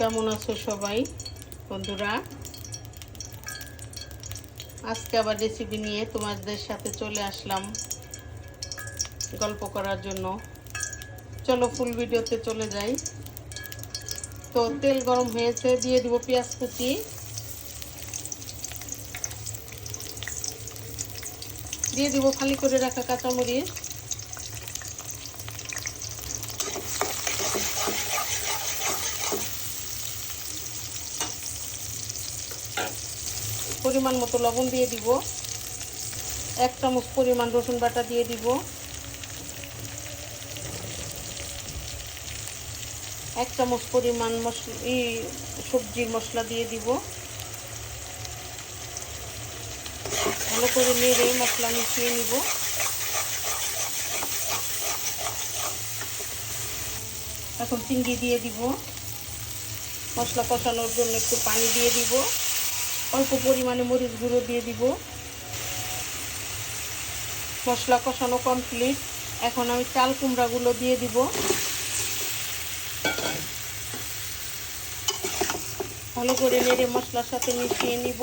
কেমন আছো সবাই, বন্ধুরা? আজকে আবার রেসিপি নিয়ে তোমাদের সাথে চলে আসলাম গল্প করার জন্য। চলো ফুল ভিডিওতে চলে যাই। তো তেল গরম হয়েছে, দিয়ে দিব পেঁয়াজ কুচি। দিয়ে দিব খালি করে রাখা কাঁচামরিচ। পরিমাণ মতো লবণ দিয়ে দিব। এক চামচ পরিমাণ রসুন বাটা দিয়ে দিব। এক চামচ পরিমাণ মশলা এই সবজির মশলা দিয়ে দিব। ভালো করে নেড়ে মশলা মিশিয়ে নিব। এখন চিংড়ি দিয়ে দিব। মশলা কষানোর জন্য একটু পানি দিয়ে দিব। অল্প পরিমাণে মরিচ গুঁড়ো দিয়ে দিব। মশলা কষানো কমপ্লিট এখন আমি চাল কুমড়াগুলো দিয়ে দিব। ভালো করে নেড়ে মশলার সাথে মিশিয়ে নিব।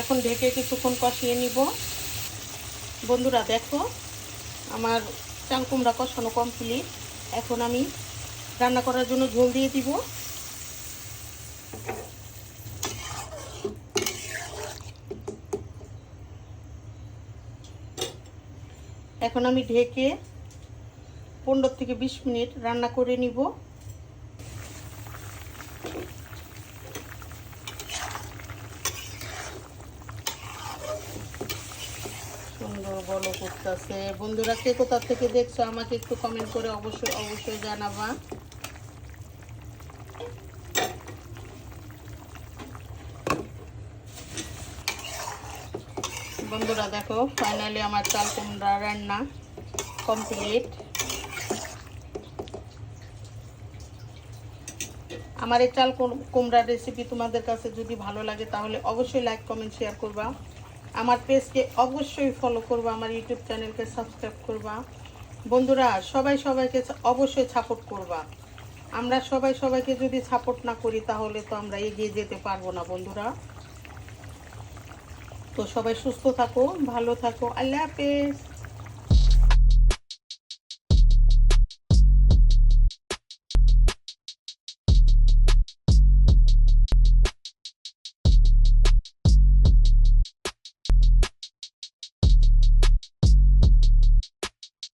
এখন ঢেকে কিছুক্ষণ কষিয়ে নিব। বন্ধুরা দেখো, আমার চাল কুমড়া কষানো কমপ্লিট এখন আমি রান্না করার জন্য ঝোল দিয়ে দিব। এখন আমি ঢেকে পনেরো থেকে বিশ মিনিট রান্না করে নিব। বলো করতেছে। বন্ধুরা, কে কোথা থেকে দেখছ আমাকে একটু কমেন্ট করে অবশ্যই অবশ্যই জানাবা। বন্ধুরা, দেখো ফাইনালি আমার চাল কুমড়া রান্না কমপ্লিট আমার এই চাল কুমড়ার রেসিপি তোমাদের কাছে যদি ভালো লাগে তাহলে অবশ্যই লাইক কমেন্ট শেয়ার করবা। আমার পেজকে অবশ্যই ফলো করবা, আমার ইউটিউব চ্যানেলকে সাবস্ক্রাইব করবা। বন্ধুরা, সবাই সবাইকে অবশ্যই সাপোর্ট করবা। আমরা সবাই সবাইকে যদি সাপোর্ট না করি, তাহলে তো আমরা এগিয়ে যেতে পারব না, বন্ধুরা। তো সবাই সুস্থ থাকো, ভালো থাকো। আল্লাহ হাফেজ।